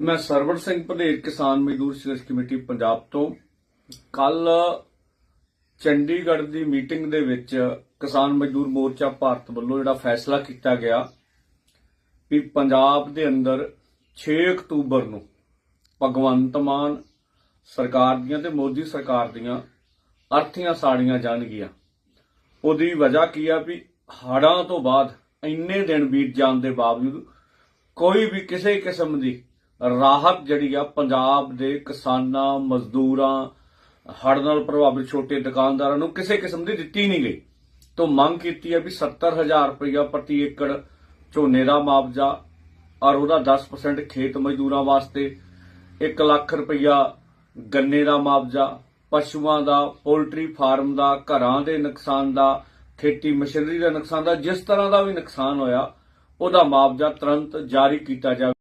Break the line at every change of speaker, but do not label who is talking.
ਮੈਂ ਸਰਵਣ ਸਿੰਘ ਭਦੇਰ ਕਿਸਾਨ ਮਜ਼ਦੂਰ ਸੰਘਰਸ਼ ਕਮੇਟੀ ਪੰਜਾਬ ਤੋਂ। ਕੱਲ ਚੰਡੀਗੜ੍ਹ ਦੀ ਮੀਟਿੰਗ ਦੇ ਵਿੱਚ ਕਿਸਾਨ ਮਜ਼ਦੂਰ ਮੋਰਚਾ ਭਾਰਤ ਵੱਲੋਂ ਜਿਹੜਾ ਫੈਸਲਾ ਕੀਤਾ ਗਿਆ ਵੀ ਪੰਜਾਬ ਦੇ ਅੰਦਰ 6 ਅਕਤੂਬਰ ਨੂੰ ਭਗਵੰਤ ਮਾਨ ਸਰਕਾਰ ਦੀਆਂ ਤੇ ਮੋਦੀ ਸਰਕਾਰ ਦੀਆਂ ਅਰਥੀਆਂ ਸਾੜੀਆਂ ਜਾਣਗੀਆਂ। ਉਹਦੀ ਵਜ੍ਹਾ ਕੀ ਆ ਵੀ ਹੜ੍ਹਾਂ ਤੋਂ ਬਾਅਦ ਇੰਨੇ ਦਿਨ ਬੀਤ ਜਾਣ ਦੇ ਬਾਵਜੂਦ ਕੋਈ ਵੀ ਕਿਸੇ ਕਿਸਮ ਦੀ ਰਾਹਤ ਜਿਹੜੀ ਆ ਪੰਜਾਬ ਦੇ ਕਿਸਾਨਾਂ, ਮਜ਼ਦੂਰਾਂ, ਹੜ੍ਹ ਨਾਲ ਪ੍ਰਭਾਵਿਤ ਛੋਟੇ ਦੁਕਾਨਦਾਰਾਂ ਨੂੰ ਕਿਸੇ ਕਿਸਮ ਦੀ ਦਿੱਤੀ ਨਹੀਂ ਗਈ। ਤੋਂ ਮੰਗ ਕੀਤੀ ਹੈ ਵੀ 70000 ਰੁਪਇਆ ਪ੍ਰਤੀ ਏਕੜ ਝੋਨੇ ਦਾ ਮੁਆਵਜ਼ਾ ਔਰ ਉਹਦਾ 10% ਖੇਤ ਮਜ਼ਦੂਰਾਂ ਵਾਸਤੇ 1 ਲੱਖ ਰੁਪਇਆ ਗੰਨੇ ਦਾ ਮੁਆਵਜ਼ਾ, ਪਸ਼ੂਆਂ ਦਾ, ਪੋਲਟਰੀ ਫਾਰਮ ਦਾ, ਘਰਾਂ ਦੇ ਨੁਕਸਾਨ ਦਾ, ਖੇਤੀ ਮਸ਼ੀਨਰੀ ਦਾ ਨੁਕਸਾਨ ਦਾ, ਜਿਸ ਤਰ੍ਹਾਂ ਦਾ ਵੀ ਨੁਕਸਾਨ ਹੋਇਆ, ਉਹਦਾ ਮੁਆਵਜ਼ਾ ਤੁਰੰਤ ਜਾਰੀ ਕੀਤਾ ਜਾਵੇ।